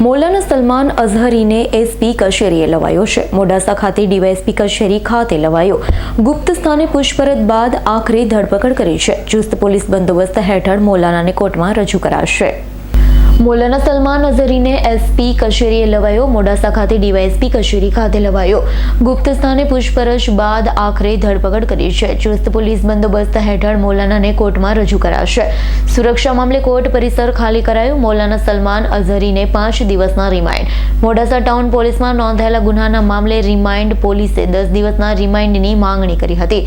Maulana Salman અઝહરીને SP કચેરીએ લવાયો છે. મોડાસા ખાતે ડીવાયએસપી કચેરી ખાતે લવાયો. ગુપ્ત સ્થાને પૂછપરછ બાદ આખરે ધરપકડ કરી છે. ચુસ્ત પોલીસ બંદોબસ્ત હેઠળ મૌલાનાને કોર્ટમાં રજૂ કરાશે. મૌલાના સલમાન અઝરીને એસપી કચેરીએ લવાયો, મોડાસા ખાતે ડીવાયએસપી કચેરી ખાતે લવાયો. ગુપ્ત સ્થાને પૂછપરછ બાદ આખરે ધરપકડ કરી છે. ચુસ્ત પોલીસ બંદોબસ્ત હેઠળ મૌલાનાને કોર્ટમાં રજૂ કરાશે. સુરક્ષા મામલે કોર્ટ પરિસર ખાલી કરાયું મૌલાના સલમાન અઝરીને પાંચ દિવસના રિમાઇન્ડ મોડાસા ટાઉન પોલીસમાં નોંધાયેલા ગુનાના મામલે રિમાઇન્ડ પોલીસે દસ દિવસના રિમાઇન્ડની માંગણી કરી હતી.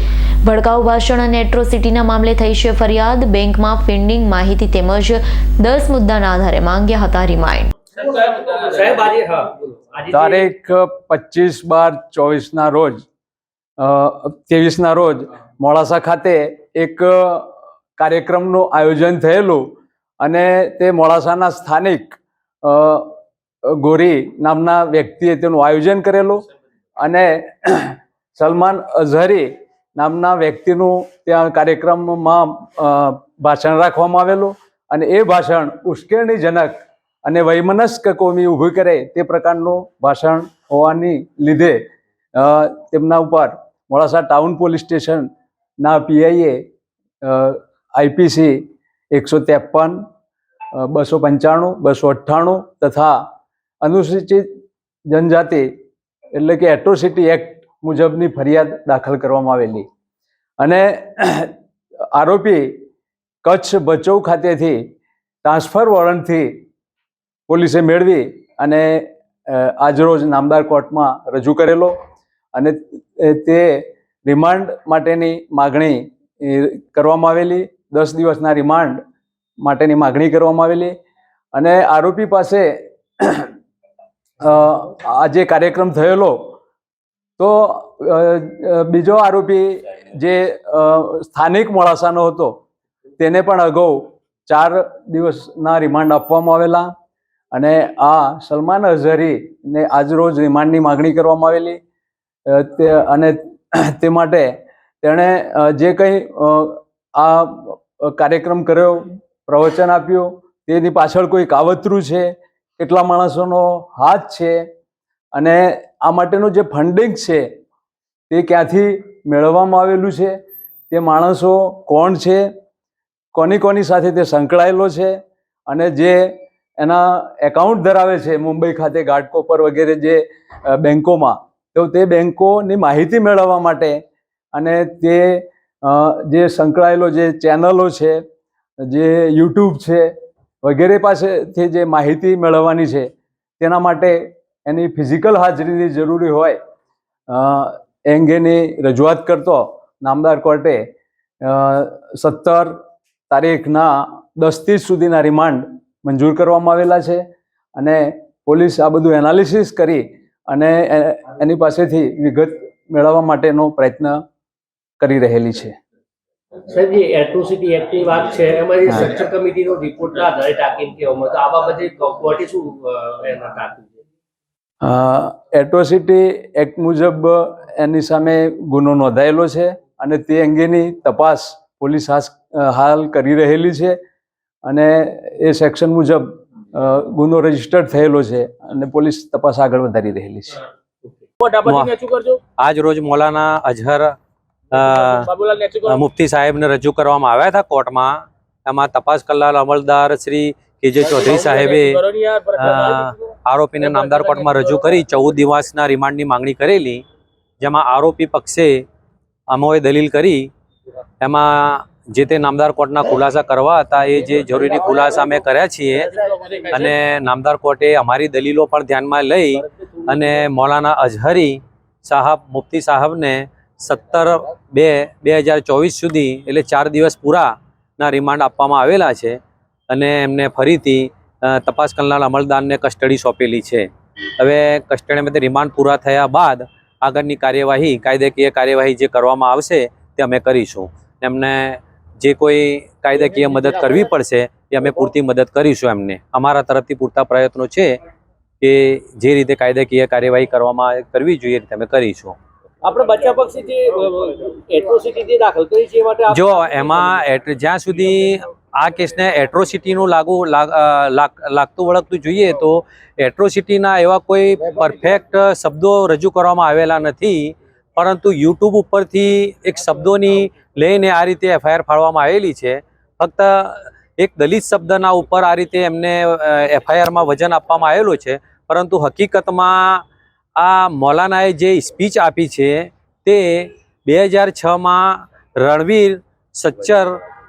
ભડકાઉ ભાષણ અને એટ્રોસિટીના મામલે થઈ છે ફરિયાદ. બેંકમાં ફિન્ડિંગ માહિતી તેમજ દસ મુદ્દાના આધારે માંગ્યા હતા રિમાઇન્ડ. તારીખ પચીસ બાર ચોવીસના રોજ ત્રેવીસના રોજ મોડાસા ખાતે એક કાર્યક્રમનું આયોજન થયેલું અને તે મોડાસાના સ્થાનિક ગોરી નામના વ્યક્તિએ તેનું આયોજન કરેલું અને સલમાન અઝહરી નામના વ્યક્તિનું ત્યાં કાર્યક્રમમાં ભાષણ રાખવામાં આવેલું અને એ ભાષણ ઉશ્કેરણીજનક અને વૈમનસ્ક કોમી ઊભી કરે તે પ્રકારનું ભાષણ હોવાની લીધે તેમના ઉપર મોડાસા ટાઉન પોલીસ સ્ટેશનના પીઆઈએ આઈપીસી એકસો ત્રેપન બસો પંચાણું, બસો અઠ્ઠાણું તથા અનુસૂચિત જનજાતિ એટલે કે એટ્રોસિટી એક્ટ મુજબની ફરિયાદ દાખલ કરવામાં આવેલી. અને આરોપી કચ્છ ભચૌ ખાતેથી ટ્રાન્સફર વોરંટથી પોલીસે મેળવી અને આજરોજ નામદાર કોર્ટમાં રજૂ કરેલો અને તે રિમાન્ડ માટેની માગણી કરવામાં આવેલી. દસ દિવસના રિમાન્ડ માટેની માગણી કરવામાં આવેલી અને આરોપી પાસે આ જે કાર્યક્રમ થયેલો, તો બીજો આરોપી જે સ્થાનિક મોડાસાનો હતો તેને પણ અગાઉ ચાર દિવસના રિમાન્ડ આપવામાં આવેલા અને આ સલમાન અઝહરીને આજરોજ રિમાન્ડની માગણી કરવામાં આવેલી. તે અને તે માટે તેણે જે કંઈ આ કાર્યક્રમ કર્યો, પ્રવચન આપ્યું, તેની પાછળ કોઈ કાવતરું છે, કેટલા માણસોનો હાથ છે, અને આ માટેનું જે ફંડિંગ છે, તે ક્યાંથી મેળવવામાં આવેલું છે, તે માણસો કોણ છે કોની કોની સાથે તે સંકળાયેલો છે અને જે એના એકાઉન્ટ ધરાવે છે મુંબઈ ખાતે ઘાટકોપર વગેરે જે બેન્કોમાં તો તે બેંકોની માહિતી મેળવવા માટે અને તે જે સંકળાયેલો જે ચેનલો છે, જે યુટ્યુબ છે, વગેરે પાસેથી જે માહિતી મેળવવાની છે, તેના માટે એની ફિઝિકલ હાજરીની જરૂરી હોય એ અંગેની રજૂઆત કરતો નામદાર કોર્ટે સત્તર તારીખના દસ ત્રીસ સુધીના રિમાન્ડ મંજૂર કરવામાં આવેલા છે અને પોલીસ આ બધું એનાલિસિસ કરી અને એની પાસેથી વિગત મેળવવા માટેનો પ્રયત્ન કરી રહેલી છે. સાહેબ જે એટ્રોસિટી એક્ટની વાત છે એમાં જે સર્ચર કમિટીનો રિપોર્ટના આધારે ટાંકીને કહેવામાં તો આ બાબતે કોર્ટે શું અ, ટાંક્યું એટ્રોસિટી એક્ટ મુજબ એની સામે ગુનો નોંધાયેલો છે અને તે અંગેની તપાસ પોલીસ હાસ- હાલ કરી રહેલી છે અને એ સેક્શન મુજબ ગુનો રજીસ્ટર્ડ થયેલો છે અને પોલીસ તપાસ આગળ વધારી રહેલી છે. આજ રોજ મૌલાના અઝહર મુફ્તી સાહેબને રજૂ કરવામાં આવ્યા હતા કોર્ટમાં. એમાં તપાસ કલાલ અમલદાર શ્રી કેજે ચૌધરી સાહેબે. આરોપીને નામદાર કોર્ટમાં રજૂ કરી ચૌદ દિવસના રિમાન્ડની માંગણી કરેલી જેમાં આરોપી પક્ષે અમોએ દલીલ કરી. એમાં જે તે નામદાર કોર્ટના ખુલાસા કરવા હતા, એ જે જરૂરી ખુલાસા અમે કર્યા છીએ અને નામદાર કોર્ટે અમારી દલીલો પણ ધ્યાનમાં લઈ અને મૌલાના અઝહરી સાહબ, મુફ્તી સાહેબને સત્તર બે બે હજાર ચોવીસ સુધી, એટલે ચાર દિવસ પૂરાના રિમાન્ડ આપવામાં આવેલા છે અને એમને ફરીથી તપાસ કરનાર અમલદારને કસ્ટડી સોંપેલી છે. હવે કસ્ટડીમાંથી રિમાન્ડ પૂરા થયા બાદ આગળની કાર્યવાહી, કાયદેકીય કાર્યવાહી જે કરવામાં આવશે તે અમે કરીશું. એમને જે કોઈ કાયદાકીય મદદ કરવી પડશે એ અમે પૂરતી મદદ કરીશું એમને. અમારા તરફથી પૂરતા પ્રયત્નો છે કે જે રીતે કાયદાકીય કાર્યવાહી કરવામાં કરવી જોઈએ એ રીતે અમે કરીશું. આપણે બચ્ચા પક્ષી જે એટ્રોસિટી જે દાખલ કરી છે માટે જો એમાં જ્યાં સુધી આ કેસને એટ્રોસિટીનું લાગુ લાગ- લાગતું વળગતું જોઈએ તો એટ્રોસિટીના એવા કોઈ પરફેક્ટ શબ્દો રજૂ કરવામાં આવેલા નથી. પરંતુ યુટ્યુબ ઉપરથી એક શબ્દોની લઈને આ રીતે એફઆઈઆર ફાળવામાં આવેલી છે. ફક્ત એક દલિત શબ્દના ઉપર આ રીતે એમને એફઆઈઆરમાં વજન આપવામાં આવેલું છે. પરંતુ હકીકતમાં આ મૌલાનાએ જે સ્પીચ આપી છે તે બે હજાર છમાં Ranvir Sachar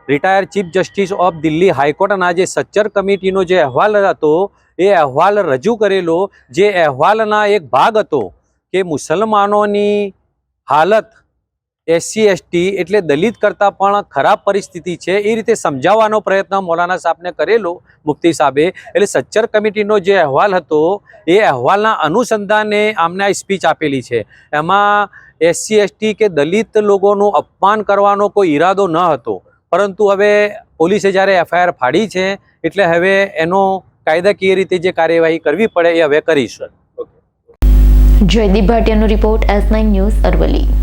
retire chief justice of Delhi હાઈકોર્ટના જે સચ્ચર કમિટીનો જે અહેવાલ હતો, એ અહેવાલ રજૂ કરેલો. જે અહેવાલના એક ભાગ હતો કે મુસલમાનોની હાલત એસસી, એસટી એટલે દલિત કરતાં પણ ખરાબ પરિસ્થિતિ છે, એ રીતે સમજાવવાનો પ્રયત્ન મૌલાના સાહેબને કરેલો, મુફ્તી સાહેબે. એટલે સચ્ચર કમિટીનો જે અહેવાલ હતો, એ અહેવાલના અનુસંધાને આમને આ સ્પીચ આપેલી છે. એમાં એસસી, એસટી કે દલિત લોકોનું અપમાન કરવાનો કોઈ ઈરાદો ન હતો. પરંતુ હવે પોલીસે જ્યારે એફઆઈઆર ફાડી છે, એટલે હવે એનો કાયદાકીય રીતે જે કાર્યવાહી કરવી પડે એ હવે કરીશું. Jaydeep ભાટિયાનો report S nine news Aravalli.